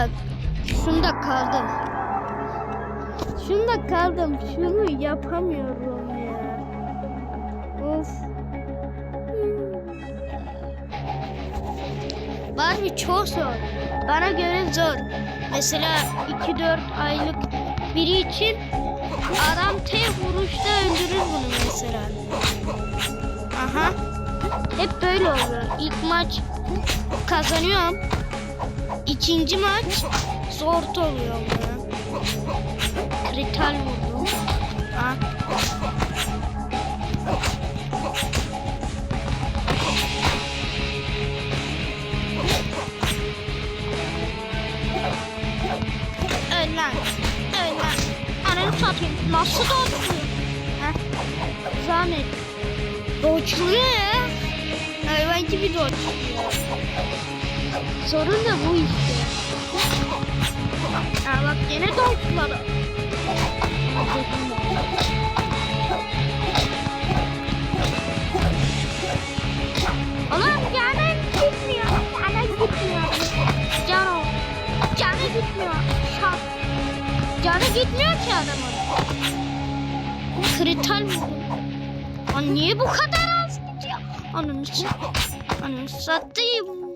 Bak şunda kaldım. Şunda kaldım. Şunu yapamıyorum ya. Of. Barbie çok zor. Bana göre zor. Mesela 2-4 aylık biri için adam tek vuruşta öldürür bunu mesela. Aha. Hep böyle oluyor. İlk maç kazanıyorum. İkinci maç zor oluyor bana. Krital vurdum. Ha. Öl lan. Öl lan. Ananı satayım. Nasıl? Ha? Zahmet. Dodge'luyor ya. Hayvan gibi dodge'luyor. Sorun da bu işte. Ha bak gene dodge'ladı. Ulan canım gitmiyor. Canım gitmiyor. Canım. Canı gitmiyor. Şak. Canı gitmiyor ki adamın. Krital vurdum. Lan niye bu kadar az gidiyor? Ananı Ananı satayım.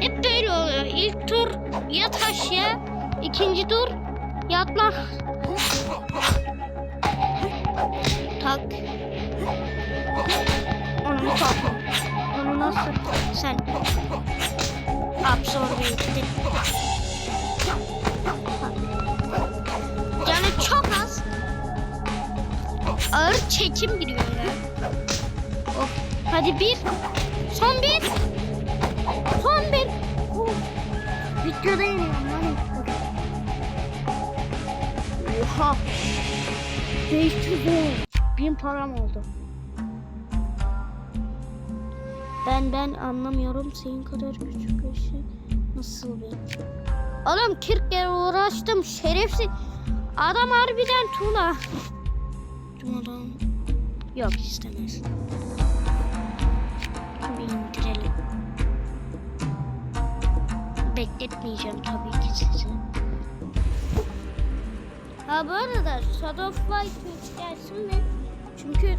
Hep böyle oluyor. İlk tur yat aşağı. ikinci tur yatma. Tak. Onu tak. Onu nasıl sen absorbe ettin? Yani çok az. Ağır çekim giriyor ya. Oh. Hadi bir. Son bir. Videoda yeniyorum lan. Oha. Değiştirdim. Bin param oldu. Ben ben anlamıyorum senin kadar küçük şey nasıl bir Oğlum 40 kere uğraştım şerefsiz. Adam harbiden tuğla. Tuğladan yok istemez. Bir indirelim. Bekletmeyeceğim tabii ki sizi. Ha bu arada Shadow Fight 3 gelsin mi? Çünkü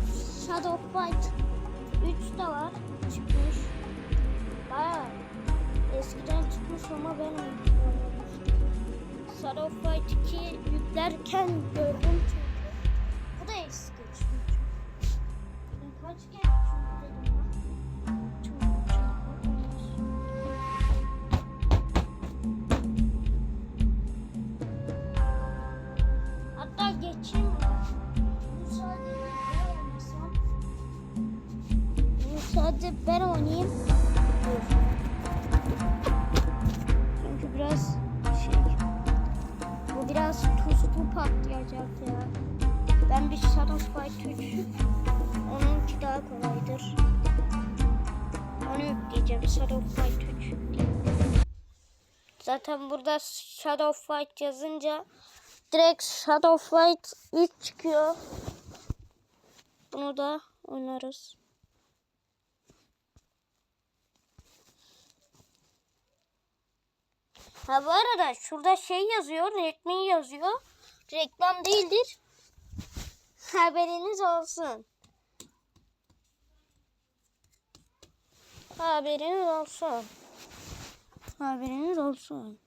Shadow Fight 3 de var. Çıkmış. Bayağı eskiden çıkmış ama ben. Shadow Fight 2 yüklerken gördüm sadece ben oynayayım. Çünkü biraz şey. Bu biraz tuzlu patlayacak ya. Ben bir Shadow Fight 3. Onunki daha kolaydır. Onu yükleyeceğim. Shadow Fight 3 Zaten burada Shadow Fight yazınca direkt Shadow Fight 3 çıkıyor. Bunu da oynarız. Ha bu arada şurada şey yazıyor, reklam yazıyor. Reklam değildir. Haberiniz olsun. Haberiniz olsun. Haberiniz olsun.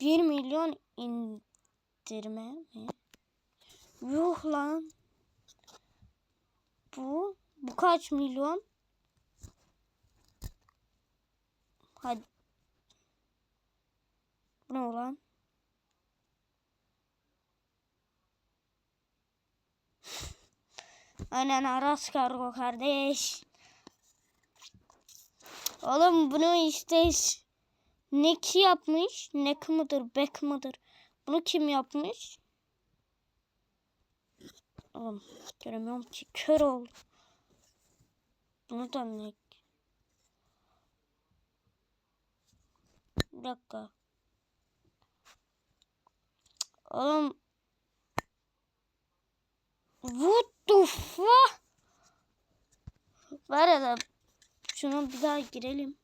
1 milyon indirme mi? Yuh lan. Bu bu kaç milyon? Hadi. Bu ne olan? Aynen Aras kargo kardeş. Oğlum bunu işte Nick yapmış. Nick mıdır, Beck mıdır? Bunu kim yapmış? Oğlum göremiyorum ki. Kör ol. Bunu da Nick. Bir dakika. Oğlum. What the fuck? Var ya da şunu bir daha girelim.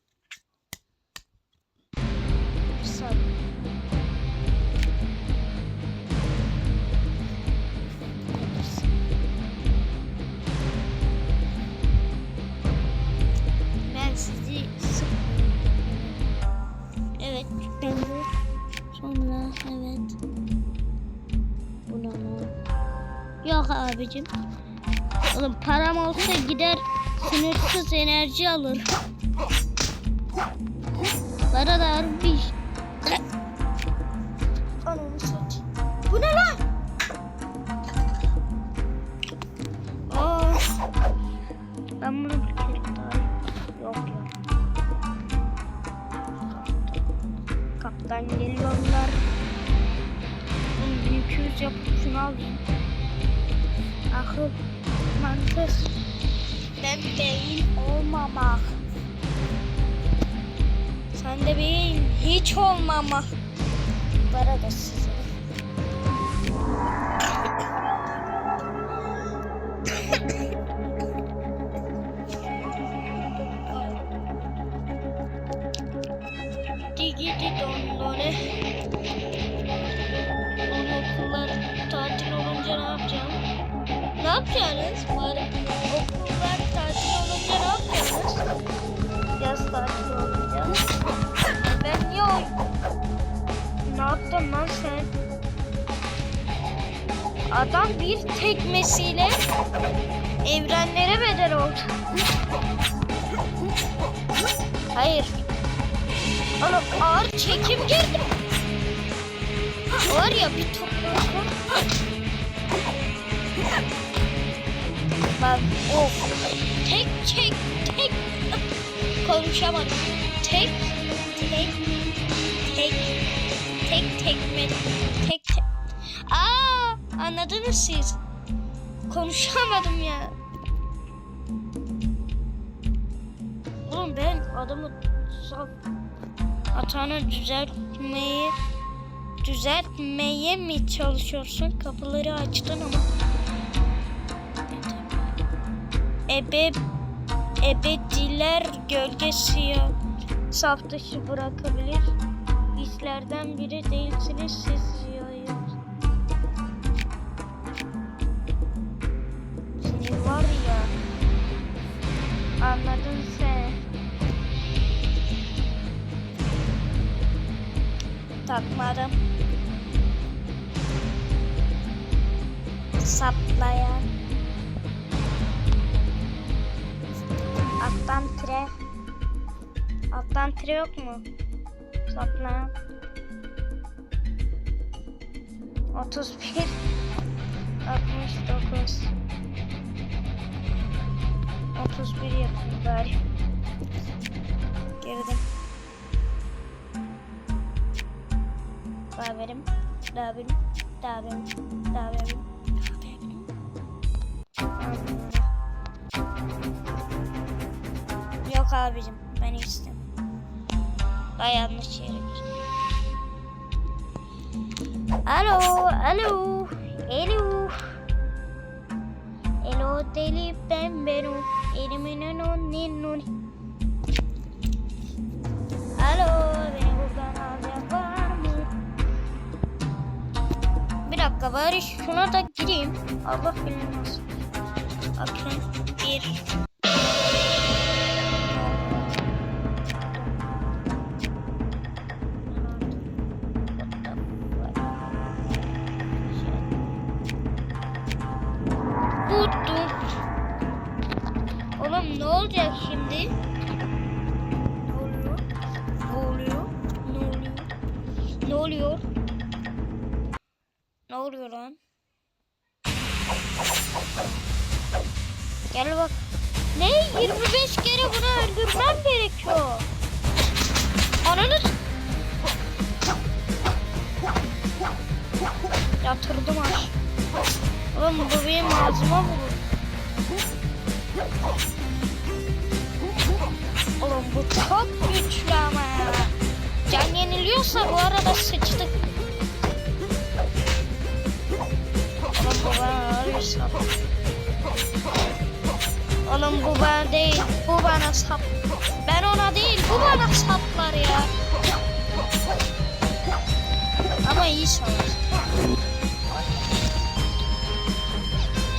Yok abicim. Oğlum param olsa gider sınırsız enerji alır. Sen de beyin hiç olmamak. Para da size. Adam bir tekmesiyle evrenlere bedel oldu. Hayır. Oğlum ağır çekim girdi. Var ya bir toplantı. Bak of. Tek çek tek. Konuşamadım. Tek tek tek tek tekme anladınız siz. Konuşamadım ya. Oğlum ben adamı hatanı düzeltmeyi düzeltmeye mi çalışıyorsun? Kapıları açtın ama ebe ebediler gölgesi ya saf dışı bırakabilir. Bizlerden biri değilsiniz siz anladın sen. Takmadım. Saplayan. Alttan tire. Alttan tire yok mu? Saplayan. 31 69 31 yapayım bari. Girdim. Daha verim. Daha verim. Daha verim. Daha verim. Yok abicim ben istemem. Daha yanlış yere girdim. Alo, alo, alo. Alo deli ben benim. Alo, beni buradan alacak var mı? Bir dakika bari şuna da gireyim. Allah bilmez. Bakın bir. Oluyor? Ne oluyor? Lan? Gel bak. Ne? 25 kere bunu öldürmem gerekiyor. Ananı... Yatırdım aş. Oğlum bu benim ağzıma vurur. Oğlum bu çok güçlü ama ya. Can yeniliyorsa bu arada sıçtık. Oğlum bu bana sap. Oğlum bu bana değil. Bu bana sap. Ben ona değil. Bu bana saplar ya. Ama iyi savaş.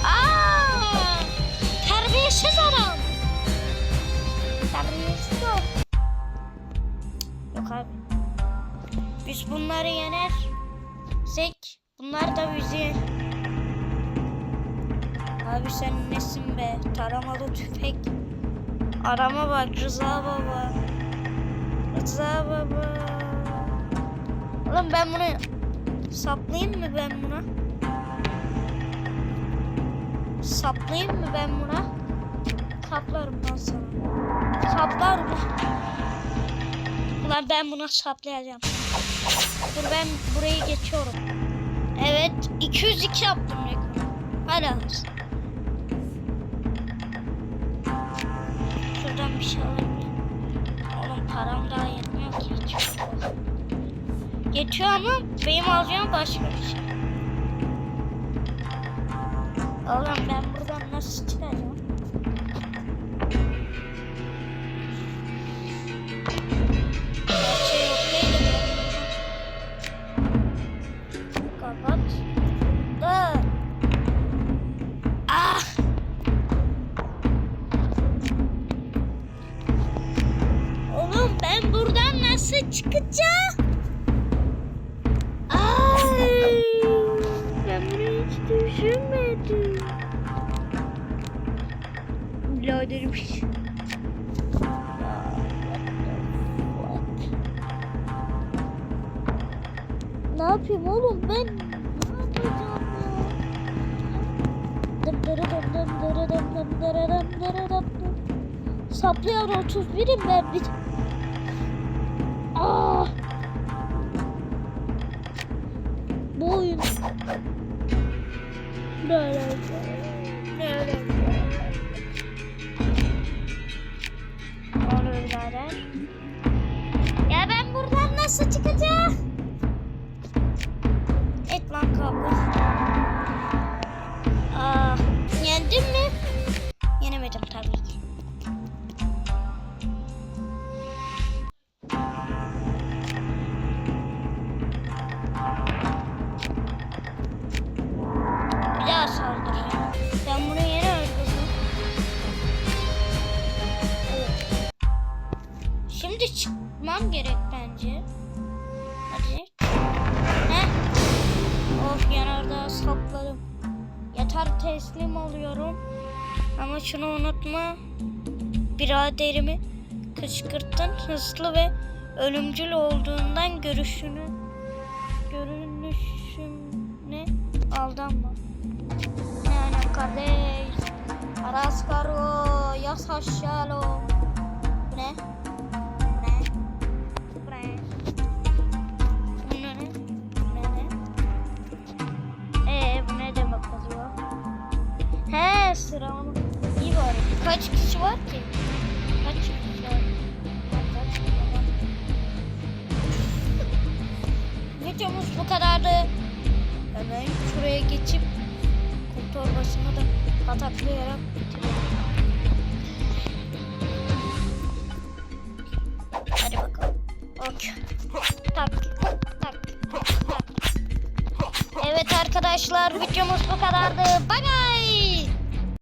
Aa! Terbiyesiz adam. Terbiyesiz. Yok abi. Biz bunları yener. Zek. Bunlar da bizi. Abi sen nesin be? Taramalı tüfek. Arama bak Rıza baba. Rıza baba. Oğlum ben bunu saplayayım mı ben buna? Saplayayım mı ben buna? Saplarım ben sana. Saplar? Ulan ben buna saplayacağım. Dur ben burayı geçiyorum. Evet 202 yaptım rekoru. Hala hızlı. Şuradan bir şey alabilirim. Oğlum param daha yetmiyor ki. Geçiyor ama benim alacağım başka bir şey. Oğlum ben buradan nasıl çıkacağım? Biradermiş. Ne yapayım oğlum ben? Ne yapacağım ya? Dım dırı dım dım dırı dım dım dırı dım dırı dım dım. Saplayan 31'im ben bir. Aa! Bu oyun. Böyle. Böyle. Birader. Ya ben buradan nasıl çıkacağım? Et lan. Ama şunu unutma. Biraderimi kışkırttın. Hızlı ve ölümcül olduğundan görüşünü görünüşüne aldanma. Yani kardeş. Araskaro, yas. Bu ne? Kaç kişi var ki? Kaç kişi var? Videomuz bu kadardı. Hemen şuraya geçip kum torbasını da pataklayarak